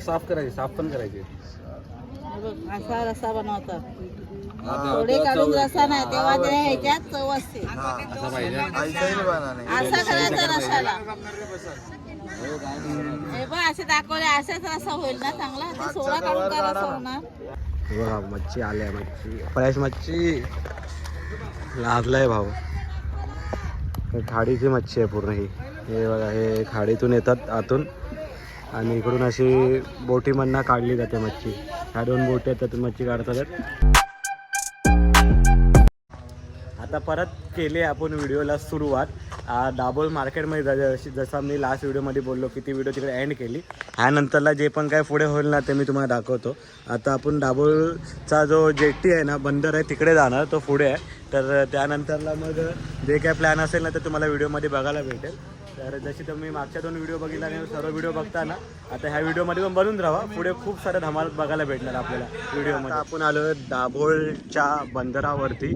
साफ करायचे साफ पण करायचे. असा रसा बनवतात थोडे काढून रसा नाही तेव्हा ते ह्याच्यात चव असते. असं पाहिजे. असा करायचा रसाला हे बघ असे दाखवले असेच रसा होईल ना चांगला? ते सोडा काढून काय रसा होणार बघा मच्छी आल्या मच्छी. फ्रेश मच्छी. लाजलाय भाऊ. हे खाडीची मच्छी आहे पूर्ण ही. हे बघा हे खाडीतून येतात आतून. आणि इकडून अशी बोटीमधनं काढली जाते मच्छी. ह्या दोन बोटी आहेत त्यातून मच्छी काढतात. आता परत केली आपण व्हिडिओला सुरुवात. आ, दाभोळ मार्केटमध्ये जा- जशी जसा मी लास्ट व्हिडिओमध्ये बोललो की ती व्हिडिओ तिकडे एंड केली. ह्यानंतरला जे पण काय पुढे होईल ना ते मी तुम्हाला दाखवतो. आता आपण दाभोळचा जो जेट्टी आहे ना बंदर आहे तिकडे जाणार तो पुढे आहे. तर त्यानंतरला मग जे काय प्लॅन असेल ना ते तुम्हाला व्हिडिओमध्ये बघायला भेटेल. तर जशी तुम्ही मागच्या दोन व्हिडिओ बघितला आणि सर्व व्हिडिओ बघता ना आता ह्या व्हिडिओमध्ये पण बनून राहा. पुढे खूप साऱ्या धमाल बघायला भेटणार आपल्याला व्हिडिओमध्ये आपण आलो दाभोळच्या बंदरावरती.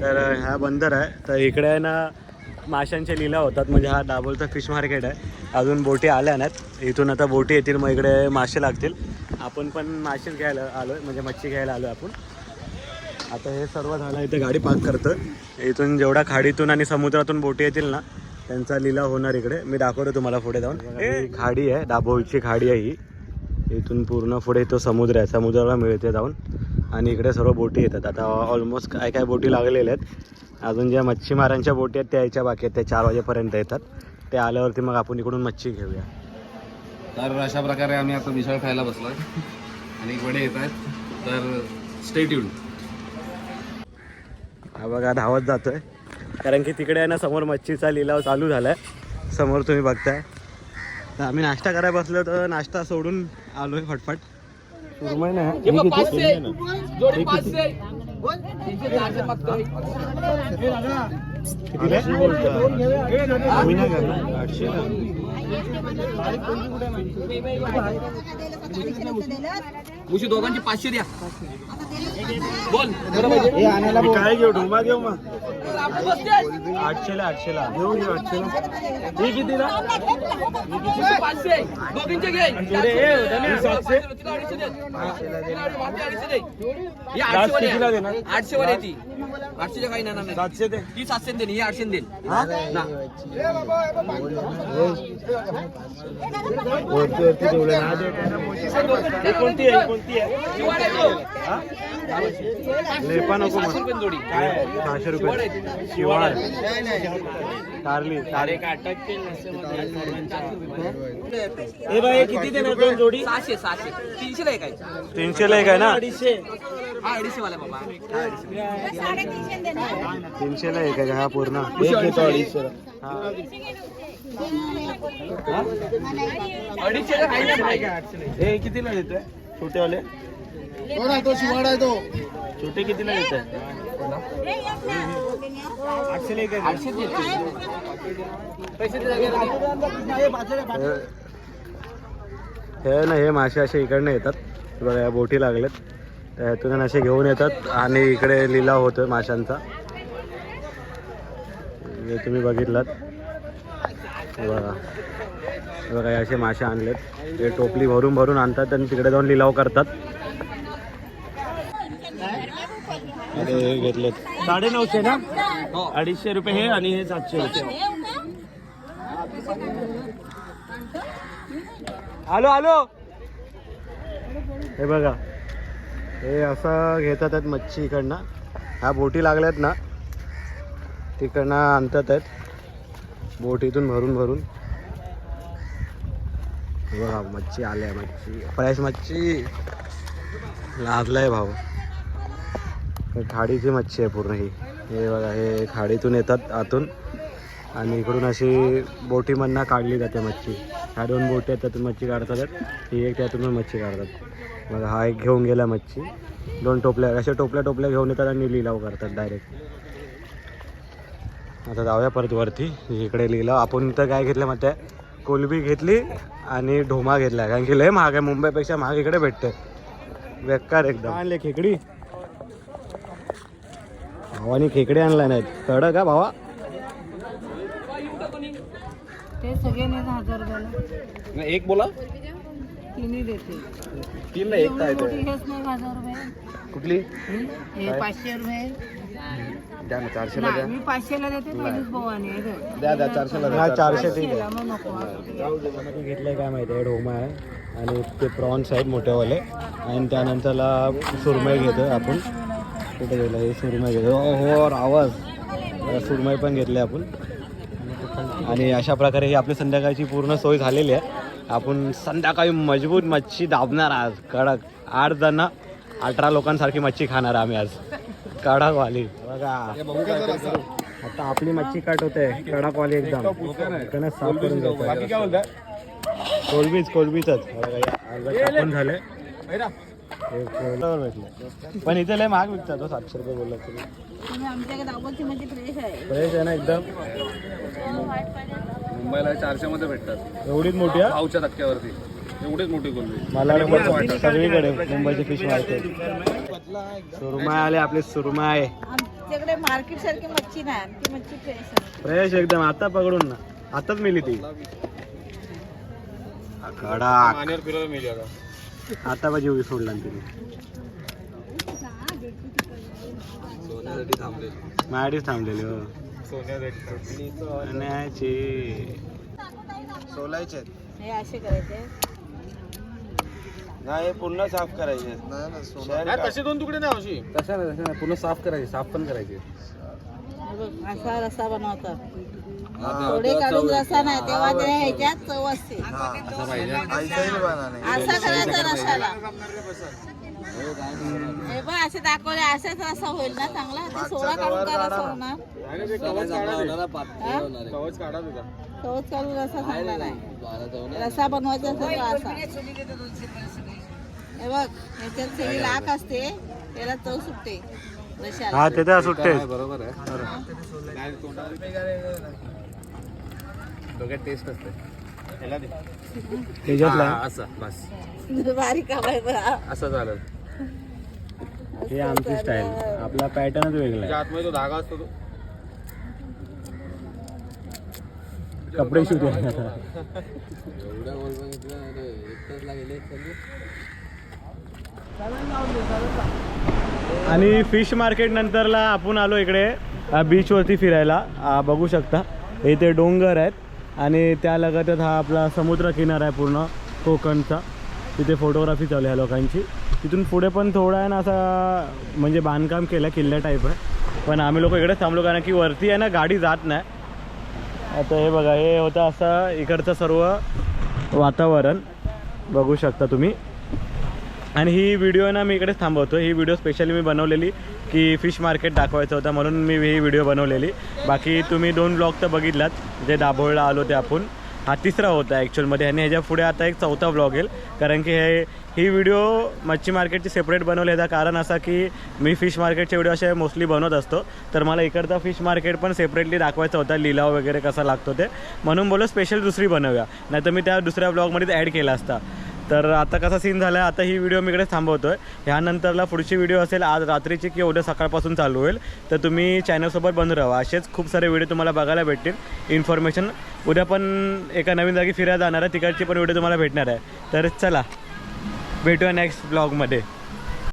तर ह्या बंदर आहे. तर इकडे आहे ना माशांचे लिला होतात. म्हणजे हा दाभोळचा फिश मार्केट आहे. अजून बोटी आल्या नाहीत. इथून आता बोटी येतील मग इकडे मासे लागतील. आपण पण मासेच घ्यायला आलो म्हणजे मच्छी घ्यायला आलो आपण. आता हे सर्व झालं इथे गाडी पार्क करतं इथून जेवढा खाडीतून आणि समुद्रातून बोटी येतील ना त्यांचा लिलाव होणार इकडे. मी दाखवतो तुम्हाला पुढे जाऊन. ही खाडी आहे दाभोळची खाडी आहे ही. इथून पूर्ण पुढे तो समुद्र आहे समुद्राला मिळते जाऊन. आणि इकडे सर्व बोटी येतात. आता ऑलमोस्ट काय काय बोटी लागलेल्या आहेत. अजून ज्या मच्छीमारांच्या बोटी आहेत त्या यायच्या बाकी आहेत. त्या चार वाजेपर्यंत येतात. ते आल्यावरती मग आपण इकडून मच्छी घेऊया. तर अशा प्रकारे आम्ही आता मिसळ खायला बसलोय. आणि वडे येत आहेत. तर स्टेट येऊन हा बघा धावत जातोय. कारण की तिकडे आहे ना समोर मच्छीचा लिलाव चालू झालाय. समोर तुम्ही बघताय. तर आम्ही नाश्ता करायला बसलो तर नाश्ता सोडून आलोय फटफट. हे. किती? आम्ही नाही मुशी दोघांची पाचशे द्या. बोल. मी काय घेऊ? ढोमा घेऊ मग? आठशेला आठशेला घेऊ घेऊ आठशेला ही कितीला? पाचशे. दोघींचे घे. ही आठशे कितीला वाले देणार आठशे वाले ती. आठशेच्या काही नाही. सातशे ते ती सातशे देईन ही आठशे हा? ना. हे कोणती आहे? कोणती आहे? लेपा नको सहाशे रुपये. रुपये शिवाळ. कारली कारली. हे बाई किती देणार दोन जोडी? सहाशे सहाशे. तीनशे ला एक आहे. तीनशेला एक आहे ना? हा अडीचशे वाला बाबा. हा अडीचशे तीनशेला एक आहे हा पूर्ण. हा. अडीचशे भाई. हे कितीला देतोय? छोटेवाले? तो शिवाडा आहे तो. छोटे कितीला जागे. हे ना हे मासे असे इकडनं येतात. हे बघा या बोटी लागल्यात त्यातून असे घेऊन येतात आणि इकडे लिलाव होतो माशांचा. हे तुम्ही बघितलात. बघा. बघा हे असे मासे आणलेत. ते टोपली भरून भरून आणतात आणि तिकडे जाऊन लिलाव करतात. हे घेतलेत. साडे नऊशे ना. अडीचशे रुपये हे आणि हे सातशे रुपये. आलो आलो हे बघा. हे असं घेतात आहेत मच्छी इकडनं. ह्या बोटी लागल्यात ना तिकडनं आणतात आहेत. बोटीतून भरून भरून. हे बघा मच्छी आल्या मच्छी. फ्रेश मच्छी. लाजलाय भाऊ. हे खाडीची मच्छी आहे पूर्ण ही. हे बघा हे खाडीतून येतात आतून. आणि इकडून अशी बोटीमधनं काढली जाते मच्छी. ह्या दोन बोटी आहेत त्यातून मच्छी काढतात. ही एक त्यातून मच्छी काढतात. मग हा एक घेऊन गेला मच्छी. दोन टोपल्या अशा टोपल्या टोपल्या घेऊन येतात आणि लिलाव करतात डायरेक्ट आता जाऊया परत वरती. इकडे लिलाव. आपण तर काय घेतलं मग कोलबी घेतली आणि ढोमा घेतला. कारण की लय महाग आहे. मुंबईपेक्षा महाग इकडे भेटते बेकार एकदम. आणले खेकडी. भावानी खेकडे आणला नाहीत. कड का भावा. ते सगळे नाही हजार रुपयाला नाही, एक बोला. तिन्ही देते. तीन नाही एक काय एवढी मोठी हेच नाही हजार रुपये. कुठली? हे? पाचशे रुपये. द्या ना चारशेला नाही मी पाचशेला देते पहिलीच भवानी. द्या द्या चारशेला हा चारशे ठीक आहे घेतलंय काय माहिती आहे ढोमा आहे. आणि ते प्रॉन्स आहेत मोठेवाले. आणि त्यानंतरला सुरमई घेतो आपण. कुठे गेलं? हे सुरमई घेतो हो हो आवाज. सुरमई पण घेतले आपण. आणि अशा प्रकारे ही आपली संध्याकाळची पूर्ण सोय झालेली आहे. आपण संध्याकाळी मजबूत मच्छी दाबणार आज. कडक. आठ जण अठरा लोकांसारखी मच्छी खाणार आम्ही आज. कडक वाली बघा. आता आपली मच्छी कट होते. कडक वाली एकदम. इकडनं साफ करून घ्यायचं कोलबीच कोलबीच आपण झाले. भेटले पण इथे लय महाग विकतात हो, सातशे रुपये बोलला तरी. तुम्ही आमच्याकडे म्हणजे फ्रेश आहे. फ्रेश आहे ना एकदम? मुंबईला चारशे मध्ये भेटतात. एवढीच मोठी आहे? पावच्या धक्क्यावरती. एवढीच मोठी कोलबी. मला वाटतं सगळीकडे मुंबईची फिश मार्केट सुरमाय आले आपले सुरमाय आमच्याकडे मार्केट सारखी मच्छी नाही मच्छी फ्रेश आहे. फ्रेश एकदम. आता पकडून ना. आताच मिली ती. कडा मिली आता. आता पाहिजे उभी सोडला तिने. सोन्यासाठी थांबलेली. हो सोन्यासाठी सोन्याची. सोलायचे. हे असे करायचे. नाही पूर्ण साफ करायचे. नाही तसे दोन तुकडे नाही अशी तशा नाही तशा नाही पूर्ण साफ करायची साफ पण करायची. असा रसा बनवता थोडे काढून रसा नाही तेव्हा ते ह्याच्यात चव असते. असं असा करायचा रसाला हे बघ असे दाखवले असाच रसा होईल ना चांगला? ते सोळा काढून का रसा होणार? कवच काढून रसा चांगला नाही रसा बनवायचा असा. हे बघ ह्याच्यात सगळी लाख असते त्याला चव सुटते. हा ते तर सुट्टे. बरोबर आहे. डोक्यात टेस्ट असते. त्याच्यातला? हा, असं बस. बारीक असं चालेल हे आमची स्टाईल आपला पॅटर्नच वेगळा आहे. आतमध्ये तो धागा असतो तो. कपडे शिवते. आणि फिश मार्केट नंतरला आपण आलो इकडे बीचवरती फिरायला. बघू शकता. इथे डोंगर आहेत आणि त्या लगतच हा आपला समुद्र किनारा आहे पूर्ण कोकणचा. तिथे फोटोग्राफी चालू आहे लोकांची. तिथून पुढे पण थोडा आहे ना असा म्हणजे बांधकाम केलं किल्ल्या टाईप आहे. पण आम्ही लोक इकडेच थांबलो कारण की वरती आहे ना गाडी जात नाही. आता हे बघा हे होतं असं इकडचं सर्व वातावरण. बघू शकता तुम्ही. आणि ही व्हिडिओ ना मी इकडेच थांबवतो ही व्हिडिओ स्पेशली मी बनवलेली की फिश मार्केट दाखवायचं होतं म्हणून मी ही व्हिडिओ बनवलेली. बाकी तुम्ही दोन ब्लॉग तर बघितलात जे दाभोळला आलो ते आपण. हा तिसरा होता ॲक्च्युअलमध्ये आणि ह्याच्या पुढे आता एक चौथा ब्लॉग येईल. कारण की हे ही व्हिडिओ मच्छी मार्केटची सेपरेट बनवली. याचं कारण असा की मी फिश मार्केटचे व्हिडिओ असे मोस्टली बनवत असतो. तर मला इकडचा फिश मार्केट पण सेपरेटली दाखवायचा होता लिलाव वगैरे कसा लागतो ते. म्हणून बोलो स्पेशल दुसरी बनवूया. नाही तर मी त्या दुसऱ्या ब्लॉगमध्येच ॲड केला असता. तर आता कसा सीन झाला आहे आता ही व्हिडिओ मी इकडेच थांबवतो आहे ह्यानंतरला पुढची व्हिडिओ असेल आज रात्रीची की उद्या सकाळपासून चालू होईल. तर तुम्ही चॅनलसोबत बंद राहा. असेच खूप सारे व्हिडिओ तुम्हाला बघायला भेटतील. इन्फॉर्मेशन उद्या पण एका नवीन जागी फिरायला जाणार आहे. तिकडची पण व्हिडिओ तुम्हाला भेटणार आहे. तर चला भेटूया नेक्स्ट ब्लॉगमध्ये